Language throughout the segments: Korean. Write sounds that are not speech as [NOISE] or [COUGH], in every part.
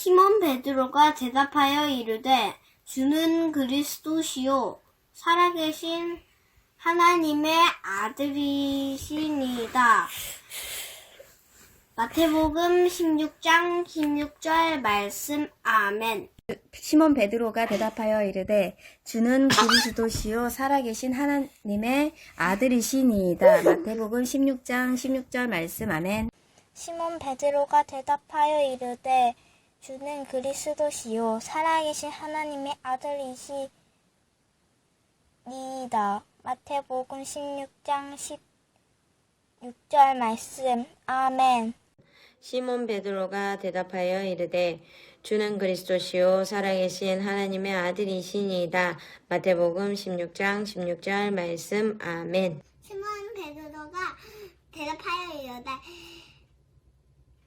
시몬 베드로가 대답하여 이르되 주는 그리스도시요 살아계신 하나님의 아들이시니이다. 마태복음 16장 16절 말씀 아멘. 시몬 베드로가 대답하여 이르되 주는 그리스도시요 살아계신 하나님의 아들이시니이다. 마태복음 16장 16절 말씀 아멘. 시몬 베드로가 대답하여 이르되 주는 그리스도시요 살아계신 하나님의 아들이시니이다. 마태복음 16장 16절 말씀 아멘. 시몬 베드로가 대답하여 이르되 주는 그리스도시요 살아계신 하나님의 아들이시니이다. 마태복음 16장 16절 말씀 아멘. 시몬 베드로가 대답하여 이르되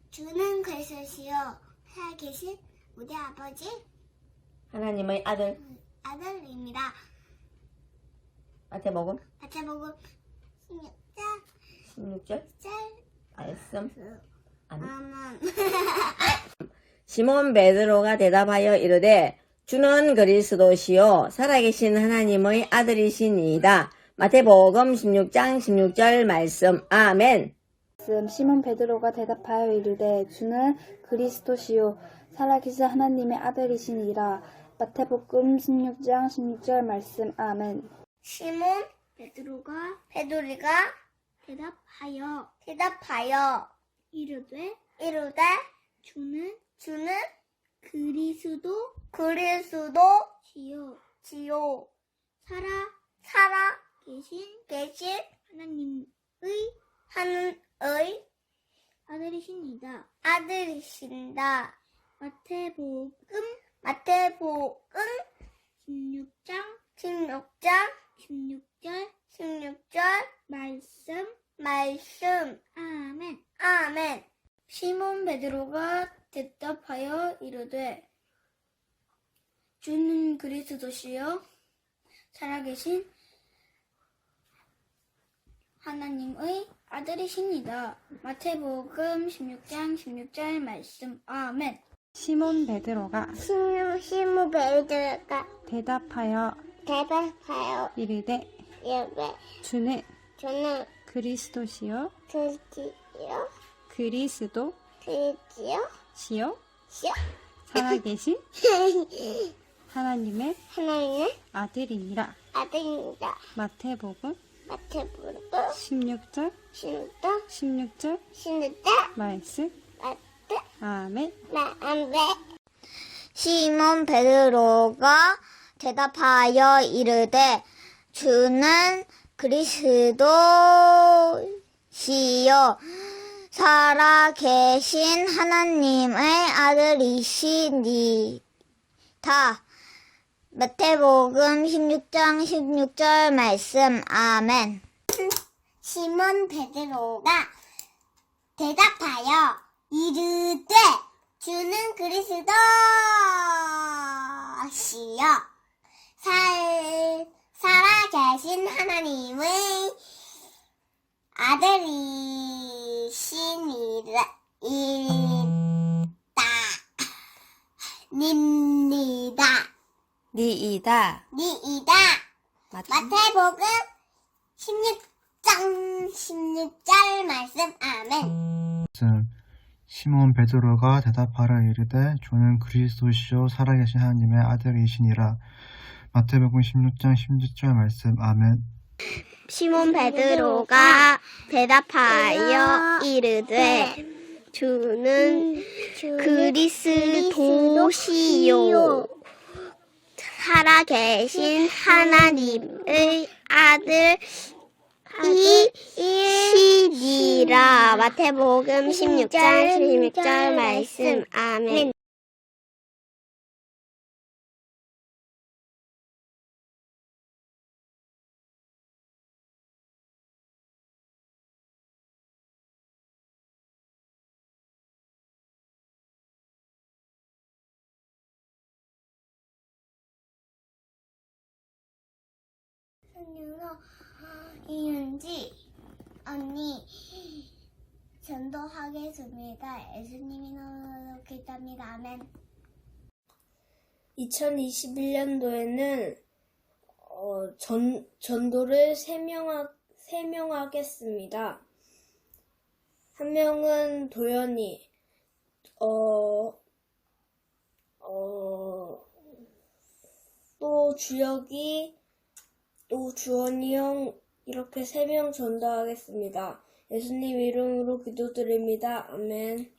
주는 그리스도시요 계신 우리 아버지 하나님의 아들 아들입니다. 마태복음 마태복음 16장 16절 말씀 아멘. 아멘. [LAUGHS] 시몬 베드로가 대답하여 이르되 주는 그리스도시요 살아계신 하나님의 아들이시니이다. 마태복음 16장 16절 말씀 아멘. 말씀 시몬 베드로가 대답하여 이르되 주는 그리스도시요. 살아계신 하나님의 아들이시니라. 마태복음 16장 16절 말씀 아멘. 시몬 베드로가 베드로가 대답하여 대답하여 이르되 이르되 주는 주는 그리스도 그리스도 지요. 지요. 살아 살아 계신 계신 하나님의 하나의 아들이십니다 아들이신다. 마태복음 마태복음 16장 16장 16절 16절 말씀 말씀. 아멘. 아멘. 시몬 베드로가 대답하여 이르되 주는 그리스도시요. 살아계신 하나님의 아들이십니다. 마태복음 16장 16절 말씀. 아멘. 시몬 베드로가 시몬 시몬 베드로가 대답하여 대답하여 이르되 이르되 주는 저는 그리스도시요? 그리스도요? 그리스도? 그리스도요? 시요? 시요? 살아계신 [LAUGHS] 하나님의 하나님의 아들이니라. 아들입니다. 마태복음 마태복음 16절? 16장 16절? 16장 말씀? 아멘. 마음에 시몬 베드로가 대답하여 이르되 주는 그리스도시요. 살아계신 하나님의 아들이시니다. 마태복음 16장 16절 말씀. 아멘. 시몬 베드로가 대답하여 이르되 주는 그리스도시요 살 살아계신 하나님의 아들이시니라 이다. 닙니다 니이다. 니이다. 마태 마태복음 16장 16절 말씀. 아멘. 말씀 시몬 베드로가 대답하여 이르되 주는 그리스도시요 살아계신 하나님의 아들이시니라. 마태복음 16장 16절 말씀. 아멘. 시몬 베드로가 대답하여 이르되 주는 그리스도시요 살아계신 하나님의 아들 이시니라. 마태복음 16장 16절 말씀. 아멘 윤호, 이은지 언니 전도하겠습니다. 예수님이 너무 기답니다. 아멘. 2021년도에는 어, 전, 전도를 3명, 세명 하겠습니다. 한 명은 도연이, 어, 어, 또 주혁이, 또 주원이 형, 이렇게 세 명 전도하겠습니다. 예수님 이름으로 기도드립니다. 아멘.